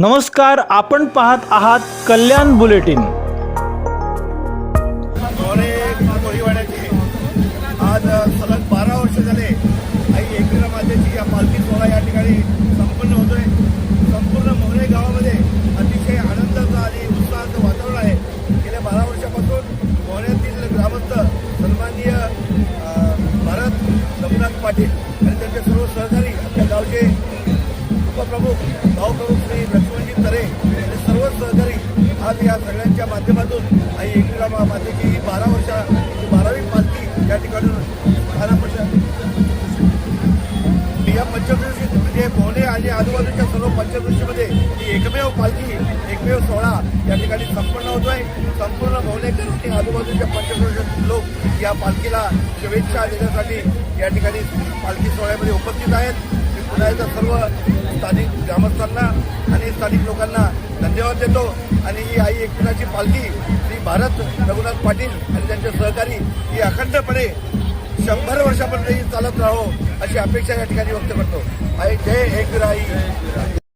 नमस्कार आपण पाहत आहात कल्याण बुलेटिन. मोरे कोळीवाड्याचे आज सलग बारा वर्ष झाले आई एकविरा मातेची या पालखी सोहळा या ठिकाणी संपन्न होतोय. संपूर्ण मोहरे गावामध्ये अतिशय आनंदाचं आणि उत्साहाचं वातावरण आहे. गेल्या बारा वर्षापासून मोहऱ्यातील ग्रामस्थ सन्माननीय अ, भारत रघुनाथ पाटील आणि त्यांचे सर्व सहकारी आपल्या गावचे उपप्रमुख आज या सगळ्यांच्या माध्यमातून आई एकविरा मातेची ही बारा वर्षा बारावी पालखी या ठिकाणी स्थानापन्न या पंचकृषी म्हणजे पोहणे आणि आजूबाजूच्या सर्व पंचकृषीमध्ये ही एकमेव पालखी एकमेव सोहळा या ठिकाणी संपन्न आहे संपूर्ण भवनेकर आणि आजूबाजूच्या पंचकृषी लोक या पालखीला शुभेच्छा देण्यासाठी या ठिकाणी पालखी सोहळ्यामध्ये उपस्थित आहेत. मी सर्व स्थानिक ग्रामस्थांना आणि स्थानिक लोकांना धन्यवाद देतो. आणि ही आई एकविराची पालखी श्री भारत रघुनाथ पाटील आणि त्यांचे सहकारी ही अखंडपणे शंभर वर्षापर्यंत ही चालत राहो अशी अपेक्षा या ठिकाणी व्यक्त करतो. आई जय एकविरा आई